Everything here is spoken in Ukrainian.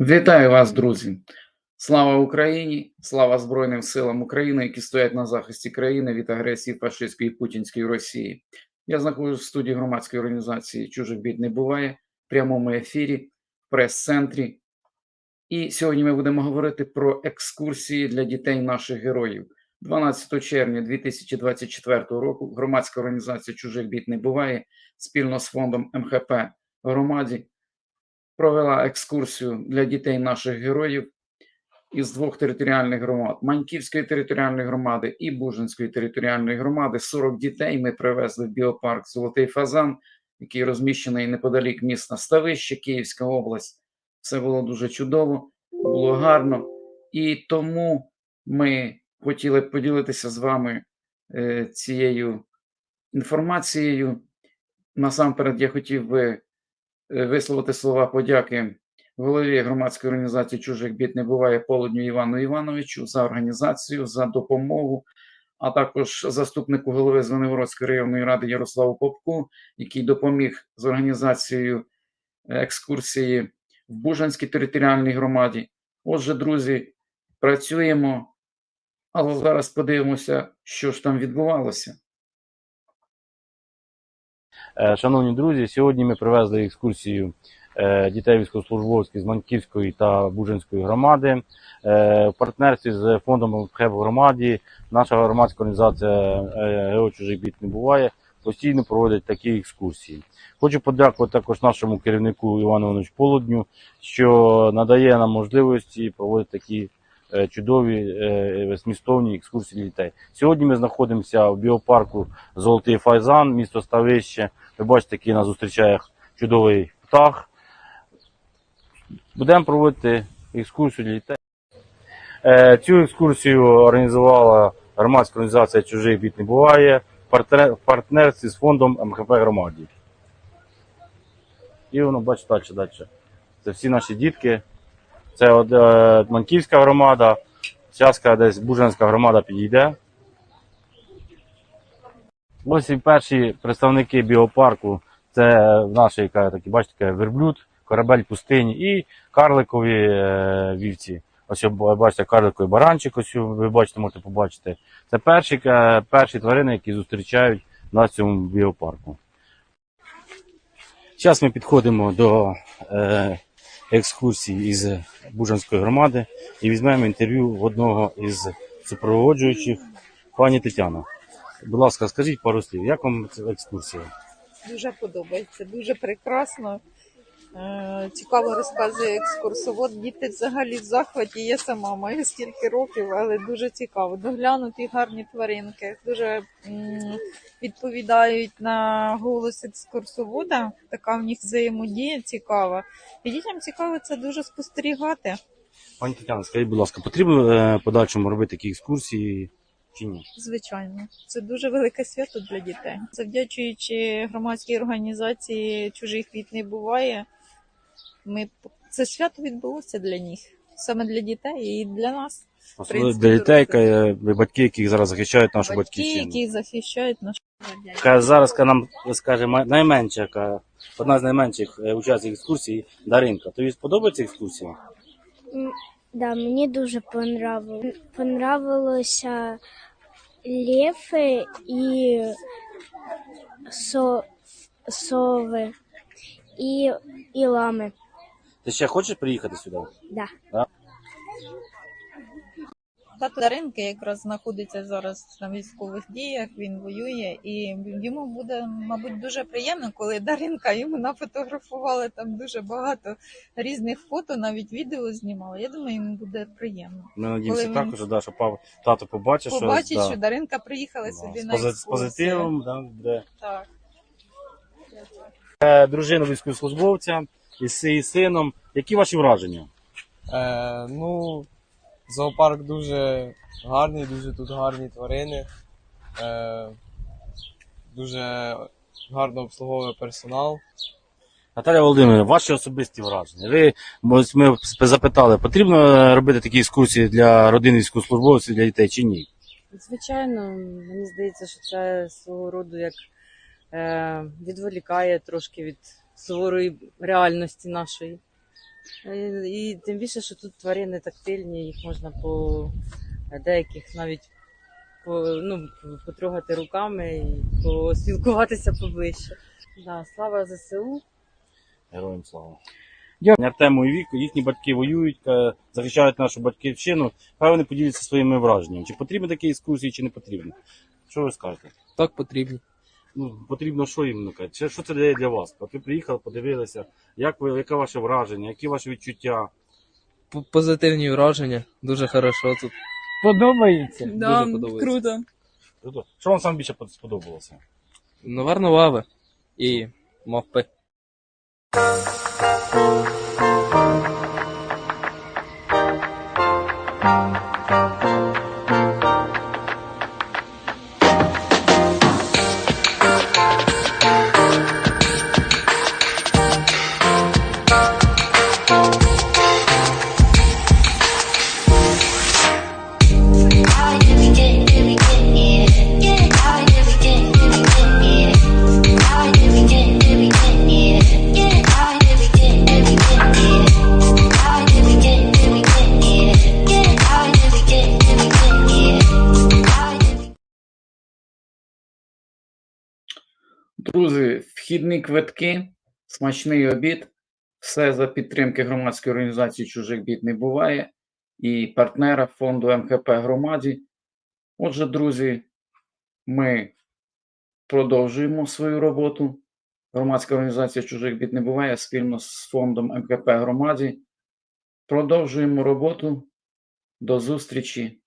Вітаю вас, друзі! Слава Україні! Слава Збройним силам України, які стоять на захисті країни від агресії фашистської і путінської Росії. Я знаходжусь в студії громадської організації Чужих бід не буває в прямому ефірі, в прес-центрі. І сьогодні ми будемо говорити про екскурсії для дітей наших героїв. 12 червня 2024 року громадська організація Чужих бід не буває спільно з фондом МХП громаді провела екскурсію для дітей наших героїв із двох територіальних громад Маньківської територіальної громади і Бужинської територіальної громади. 40 дітей ми привезли в біопарк Золотий Фазан, який розміщений неподалік міста Ставище, Київська область. Все було дуже чудово, було гарно. І тому ми хотіли поділитися з вами е, цією інформацією. Насамперед, я хотів би висловити слова подяки голові громадської організації Чужих бід не буває Полудню Івану Івановичу за організацію, за допомогу, а також заступнику голови Звенигородської районної ради Ярославу Попку, який допоміг з організацією е, екскурсії в Бужанській територіальній громаді. Отже, друзі, працюємо, але зараз подивимося, що ж там відбувалося. Е, Шановні друзі, сьогодні ми привезли екскурсію е, дітей військовослужбовців з Манківської та Бужинської громади. Е, В партнерстві з фондом в громаді наша громадська організація ГЕО Чужих бід не буває. Постійно проводить такі екскурсії. Хочу подякувати також нашому керівнику Івану Івановичу Полудню, що надає нам можливості проводити такі чудові змістовні екскурсії для дітей. Сьогодні ми знаходимося в біопарку Золотий Файзан, місто Ставище. Ви бачите, який нас зустрічає чудовий птах. Будемо проводити екскурсію для дітей. Е, Цю екскурсію організувала громадська організація Чужих бід не буває в партнерстві з фондом МХП громаді. І воно бачите далі, далі. Це всі наші дітки. Це от, е, Манківська громада. Зараз десь Бужанська громада підійде. Ось і перші представники біопарку. Це наші, такі, бачите, верблюд, корабель пустині і карликові е, вівці. Ось бачите, карликовий баранчик, ось ви бачите, можете побачити. Це перші, е, перші тварини, які зустрічають на цьому біопарку. Зараз ми підходимо до е, екскурсії із Бужанської громади і візьмемо інтерв'ю одного із супроводжуючих, пані Тетяна. Будь ласка, скажіть пару слів, як вам ця екскурсія? Дуже подобається, дуже прекрасно. Е, Цікаво розказує екскурсовод. Діти взагалі в захваті. Я сама маю стільки років, але дуже цікаво. Доглянуті гарні тваринки, дуже відповідають на голос екскурсовода. Така в них взаємодія цікава. І дітям цікаво це дуже спостерігати. Пані Тетяна, скажіть, будь ласка, потрібно е, подальшому робити такі екскурсії чи ні? Звичайно, це дуже велике свято для дітей. Завдячуючи громадській організації чужих квіт не буває. Ми це свято відбулося для них, саме для дітей і для нас. Особливо принципі, для дітей, батьки, які зараз захищають нашу Батьки, батьківщину. які захищають нашу Яка Зараз яка нам скаже найменша, яка, одна з найменших е, учасників екскурсії Даринка. Тобі сподобається екскурсія? М, Да, мені дуже понравилось. Понравилося лєфи і со, сови і, і лами. Ти ще хочеш приїхати сюди? Да. Тато Даринки якраз знаходиться зараз на військових діях. Він воює, і йому буде, мабуть, дуже приємно, коли Даринка йому нафотографували там дуже багато різних фото, навіть відео знімали. Я думаю, йому буде приємно. Ми надіємося він також, да, що пап, тато побачить, Побачить, що, да, що Даринка приїхала да, сюди на пози- з позитивом. Да, буде. Так. Е, Дружина військовослужбовця із, із сином. Які ваші враження? Е, ну, зоопарк дуже гарний, дуже тут гарні тварини. Е, дуже гарно обслуговує персонал. Наталя Володимирівна, ваші особисті враження. Ви ось ми запитали, потрібно робити такі екскурсії для родин військовослужбовців, для дітей чи ні? Звичайно, мені здається, що це свого роду як е, відволікає трошки від суворої реальності нашої. Е, І тим більше, що тут тварини тактильні, їх можна по деяких навіть по, ну, потрогати руками і поспілкуватися поближче. Да, слава ЗСУ. Героям слава. Дякую. Артему і Віку, їхні батьки воюють, е, захищають нашу батьківщину. Хай вони поділяться своїми враженнями. Чи потрібні такі екскурсії, чи не потрібно? Що ви скажете? Так потрібно. Ну, потрібно що їм? Чи- Що це дає для вас? От ви приїхали, подивилися, як ви, яке ваше враження, які ваші відчуття? П- Позитивні враження, дуже хорошо тут. Подобається? Да, Дуже подобається. круто. Круто. Що вам саме більше под- сподобалося? Наверно, лави і мавпи. Друзі, вхідні квитки, смачний обід. Все за підтримки громадської організації чужих бід не буває і партнера фонду МХП громаді. Отже, друзі, ми продовжуємо свою роботу. Громадська організація чужих бід не буває спільно з фондом МХП громаді. Продовжуємо роботу. До зустрічі